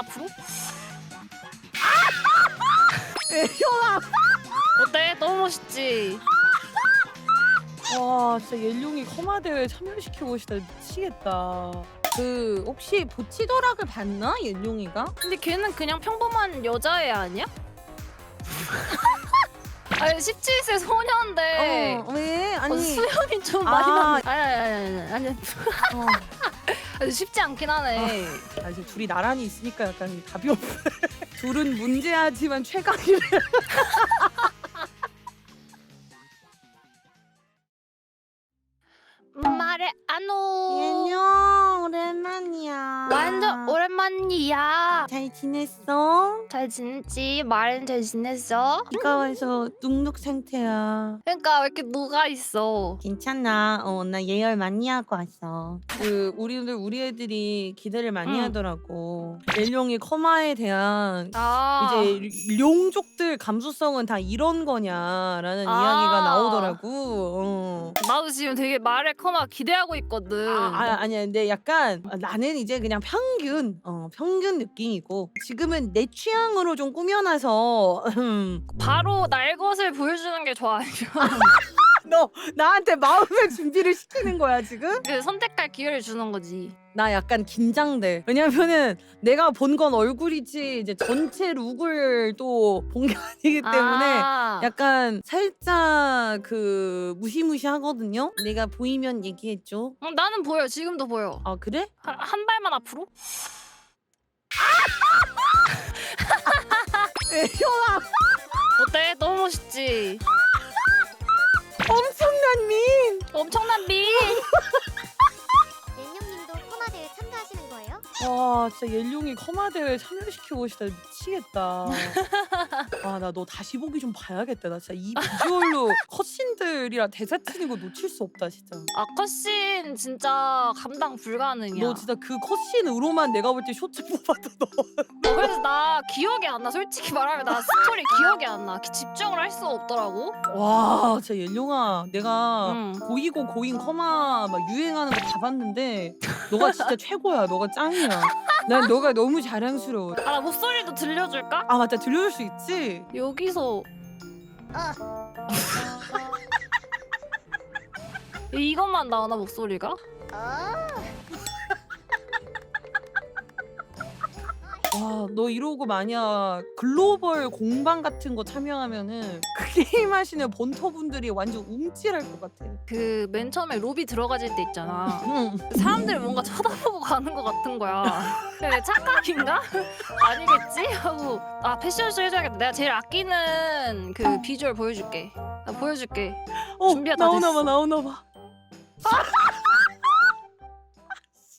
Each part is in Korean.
앞으로? 예룡아. 어때? 너무 멋있지? 와 진짜 옐룡이 커마 대회 참여시키고 싶다 미치겠다. 그 혹시 보치도락을 봤나 옐룡이가? 근데 걔는 그냥 평범한 여자애 아니야? 아니 17세 소녀인데 어, 왜? 어, 아니 수염이 좀 아. 많이 나. 아니 아니 아니 아니 어. 아니 쉽지 않긴 하네. 아, 이제 둘이 나란히 있으니까 약간 답이 없네. 둘은 문제하지만 최강이래. 말해 안오. 옐룡 오랜만이야. 완전 오랜만이야. 잘 지냈어? 잘 지냈지? 말은 잘 지냈어? 비가 와서 눅눅 상태야. 그러니까 왜 이렇게 누가 있어? 괜찮아. 어, 나 예열 많이 하고 왔어. 그 우리들 우리 애들이 기대를 많이 응. 하더라고. 옐룡이 커마에 대한 아 이제 룡족들 감수성은 다 이런 거냐라는 아. 이야기가 나오더라고. 어. 나도 지금 되게 말에 커마 기대하고 있거든. 아, 아 아니야 근데 약간 나는 이제 그냥 평균 어 평균 느낌이고 지금은 내 취향 으로 좀 꾸며놔서 음. 바로 날 것을 보여주는 게 좋아. 너 나한테 마음의 준비를 시키는 거야 지금? 그 선택할 기회를 주는 거지. 나 약간 긴장돼. 왜냐면은 내가 본 건 얼굴이지 이제 전체 룩을 또 본 게 아니기 때문에 아, 약간 살짝 그 무시무시하거든요. 내가 보이면 얘기해줘. 어, 나는 보여. 지금도 보여. 아 그래? 한, 한 발만 앞으로? 형아 어때? 너무 멋있지? 엄청난 민. 엄청난 미. 옌룡님도 코마대에 참가하시는 거예요? 와 진짜 옐룡이 커마 대회 참여시키고 싶다 미치겠다. 아 나 너 다시 보기 좀 봐야겠다. 나 진짜 이 비주얼로 컷신들이랑 대사 치는 거 놓칠 수 없다 진짜. 아 컷신 진짜 감당 불가능이야. 너 진짜 그 컷신으로만 내가 볼 때 쇼츠 뽑아도 너. 어, 그래서 나 기억이 안 나. 솔직히 말하면 나 스토리 기억이 안 나. 기- 집중을 할 수가 없더라고. 와 진짜 옐룡아 내가 응. 고이고 고인 커마 막 유행하는 거 다 봤는데 너가 진짜 최고야. 너가 짱이야. 난 너가 너무 자랑스러워. 아, 나 목소리도 들려줄까? 아 맞다 들려줄 수 있지? 여기서 어. 이것만 나오나 목소리가? 어. 와, 너 이러고 만약 글로벌 공방 같은 거 참여하면은 그 게임 하시는 본토분들이 완전 움찔할 것 같아. 그 맨 처음에 로비 들어가질 때 있잖아. 응. 사람들 뭔가 쳐다보고 가는 것 같은 거야. 근데 착각인가? 아니겠지? 하고 아 패션쇼 해줘야겠다. 내가 제일 아끼는 그 비주얼 보여줄게. 나 보여줄게. 어, 준비가 다 나오나 됐어. 봐, 나오나 봐.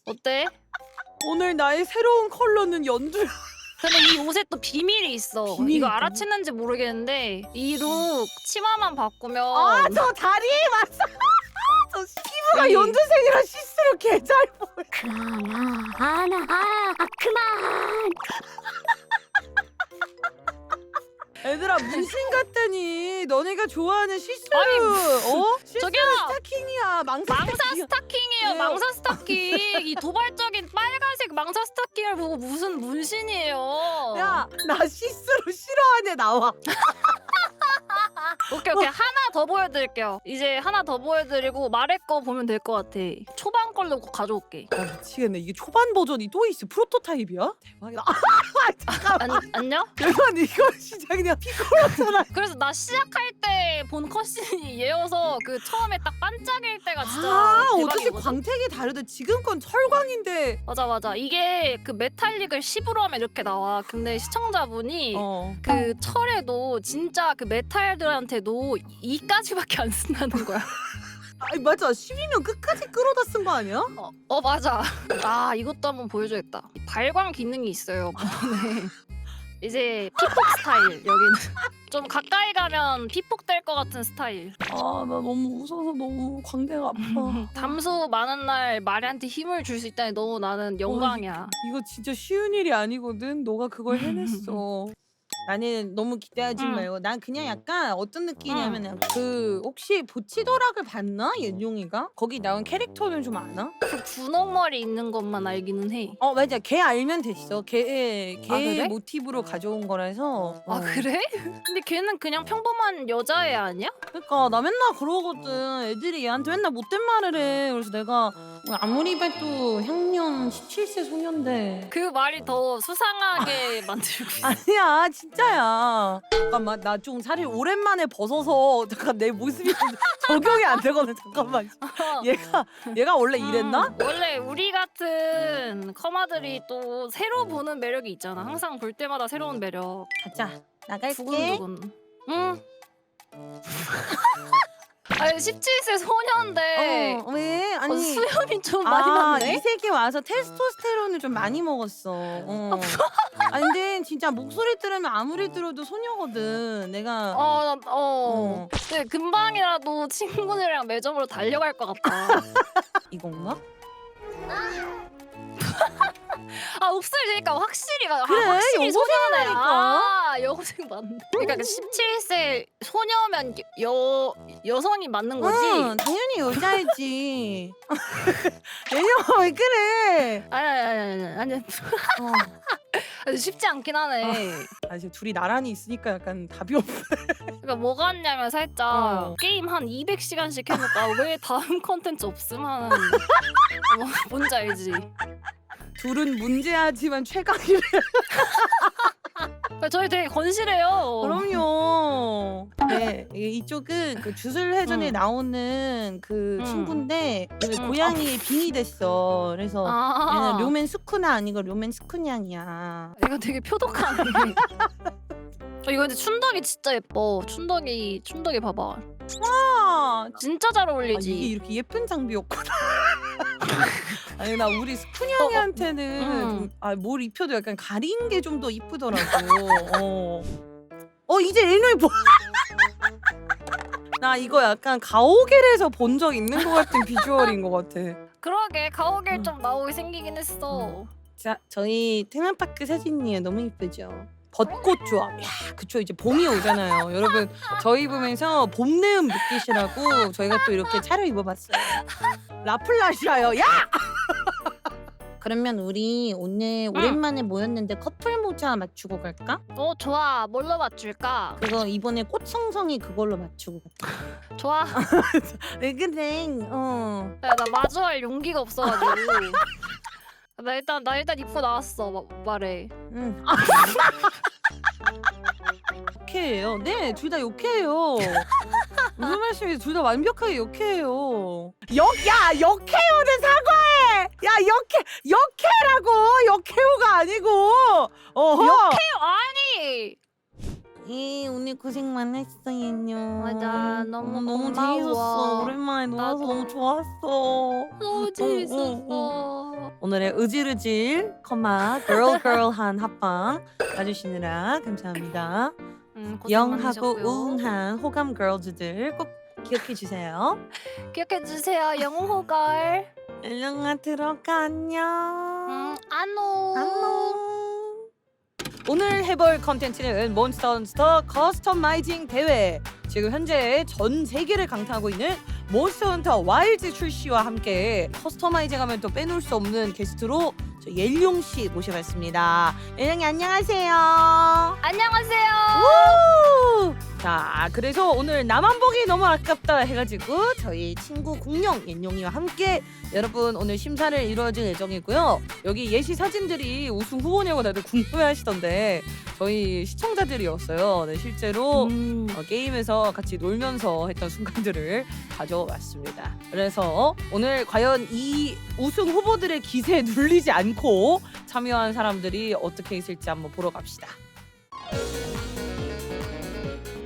어때? 오늘 나의 새로운 컬러는 연두야. 근데 이 옷에 또 비밀이 있어. 비밀이 이거 있다고? 알아챘는지 모르겠는데 이 룩 치마만 바꾸면 아, 저 다리 맞아. 저 피부가 여기. 연두색이라 시스루 개잘 보여. 그만 하나 아 그만 얘들아 문신 같다니. 너네가 좋아하는 시스루. 아니, 어? 시스루 저기요! 스타킹이야. 망사, 망사 스타킹이야. 스타킹이에요. 네. 망사 스타킹. 이 도발적인 빨간색 망사 스타킹을 보고 무슨 문신이에요. 야, 나 시스루 싫어하네 나와. 오케이 오케이 하나 더 보여드릴게요. 이제 하나 더 보여드리고 말의 거 보면 될 것 같아. 초반 걸로 가져올게. 아 미치겠네. 이게 초반 버전이 또 있어. 프로토타입이야? 대박이다. 아, 잠깐만. 안, 안녕? 여러분 이거 진짜 그냥 피콜로잖아. 그래서 나 시작할 때 본 컷신이 얘여서 그 처음에 딱 반짝일 때가 진짜 아 어쩐지 대박이거든. 광택이 다르대. 지금 건 철광인데. 맞아 맞아 이게 그 메탈릭을 10으로 하면 이렇게 나와. 근데 시청자분이 어. 그 철에도 진짜 그 메탈들한테도 이까지밖에 안 쓴다는 거야. 아 맞아. 10이면 끝까지 끌어다 쓴 거 아니야? 어, 어 맞아. 아 이것도 한번 보여줘야겠다. 발광 기능이 있어요. 부분에. 이제 피폭 스타일 여기는 좀 가까이 가면 피폭 될 것 같은 스타일. 아 나 너무 웃어서 너무 광대가 아파. 담소 많은 날 마리한테 힘을 줄 수 있다니 너무 나는 영광이야. 이거 진짜 쉬운 일이 아니거든. 너가 그걸 해냈어. 나는 너무 기대하지 응. 말고 난 그냥 약간 어떤 느낌이냐면 그 혹시 보치도락을 봤나 연룡이가 거기 나온 캐릭터는 좀 아나? 그 분홍머리 있는 것만 알기는 해. 어 맞아 걔 알면 됐어 걔, 걔 아, 그래? 모티브로 가져온 거라서 아 어. 그래? 근데 걔는 그냥 평범한 여자애 아니야? 그러니까 나 맨날 그러거든 애들이 얘한테 맨날 못된 말을 해 그래서 내가 아무리 봐도 향년 17세 소년데 그 말이 더 수상하게 만들고 있어. 아니야 진짜 야. 잠깐만 나 좀 살이 오랜만에 벗어서 잠깐 내 모습이 좀 적용이 안 되거든. 잠깐만. 얘가 얘가 원래 이랬나? 음, 원래 우리 같은 커마들이 또 새로 보는 매력이 있잖아. 항상 볼 때마다 새로운 매력. 가자. 나갈게. 두근두근. 응. 아니 17세 소녀인데 어, 왜? 어, 아니 수염이 좀 많이 아, 났네. 이 세계 와서 테스토스테론을 좀 많이 먹었어. 어. 아니 근데 진짜 목소리 들으면 아무리 들어도 소녀거든. 내가 어, 나- 어. 어. 근데 금방이라도 친구들이랑 매점으로 달려갈 것 같다. 이건가? 아 들으니까 확실히 가. 그래, 아, 확실히 소녀네. 여고생이라니까. 아 여고생 맞네. 그러니까 그 17세 소녀면 여 여성이 맞는 거지. 응, 당연히 여자이지. 얘녀 왜 그래? 아니 아니 아니 아니 아니. 어. 아니, 쉽지 않긴 하네. 아 이제 둘이 나란히 있으니까 약간 답이 없어. 그러니까 뭐가 왔냐면 살짝 어. 게임 한 200시간씩 해볼까 왜 다음 컨텐츠 없음 하는 뭐, 뭔지 알지? 둘은 문제하지만 최강이래. 그러니까 저희 되게 건실해요. 그럼요. 네, 이- 이쪽은 그 주술회전에 응. 나오는 그 응. 친구인데 그 응. 고양이의 빙이 됐어. 그래서 아, 얘는 료맨 스쿠나 아니고 료맨 스쿠냥이야. 이거 되게 표독하네. 어, 이거 근데 춘덕이 진짜 예뻐. 춘덕이 춘덕이 봐봐. 아, 진짜 잘 아, 어울리지. 이게 이렇게 예쁜 장비였구나. 아니 나 우리 스쿠냥이한테는 음. 좀, 아, 뭘 입혀도 약간 가린 게 좀 더 이쁘더라고. 어. 어 이제 일노이 보. 나 이거 약간 가오갤에서 본 적 있는 것 같은 비주얼인 것 같아. 그러게 가오갤 음. 좀 나오게 생기긴 했어. 자, 저희 테마파크 사진이에요. 너무 이쁘죠? 벚꽃 조합. 야, 그쵸. 이제 봄이 오잖아요. 여러분, 저희 보면서 봄 내음 느끼시라고 저희가 또 이렇게 차려 입어봤어요. 라플라시아요. 야! 그러면 우리 오늘 오랜만에 모였는데 커플 모자 맞추고 갈까? 어 좋아. 뭘로 맞출까? 그거 이번에 꽃성성이 그걸로 맞추고 갈까? 좋아. 왜 그래? 어. 야, 나 마주할 용기가 없어가지고. 나 일단 나 일단 입고 나왔어 마, 말해. 응. 욕해요. 네, 둘 다 욕해요. 무슨 말씀이세요? 둘 다 완벽하게 욕해요. 욕, 야, 욕해요는 사과해. 야, 욕해, 욕해라고. 욕해요가 아니고. 어허. 욕해요 아니. 예, 오늘 고생 많았어, 얘녀. 맞아, 너무 너무 고마워. 재밌었어. 오랜만에 놀아서 나도. 너무 좋았어. 너무 재밌었어. 오늘의 으질으질, 커마, girlgirl한 합방 봐주시느라 감사합니다. 음, 고생 영하고 많으셨고요. 우웅한 호감 girls들 꼭 기억해 주세요. 기억해 주세요 영호걸. 일령아 들어가 안녕. 음 안녕. 안녕. 오늘 해볼 컨텐츠는 몬스터헌터 커스터마이징 대회. 지금 현재 전 세계를 강타하고 있는 몬스터헌터 와일드 출시와 함께 커스터마이징하면 또 빼놓을 수 없는 게스트로 저 옐룡 씨 모셔봤습니다. 옐룡이 안녕하세요. 안녕하세요. 우! 자, 그래서 오늘 나만 보기 너무 아깝다 해가지고 저희 친구 공룡 옌룡이와 함께 여러분 오늘 심사를 이루어질 예정이고요. 여기 예시 사진들이 우승 후보냐고 다들 궁금해하시던데 저희 시청자들이었어요. 네, 실제로 음. 어, 게임에서 같이 놀면서 했던 순간들을 가져왔습니다. 그래서 오늘 과연 이 우승 후보들의 기세에 눌리지 않고 참여한 사람들이 어떻게 있을지 한번 보러 갑시다.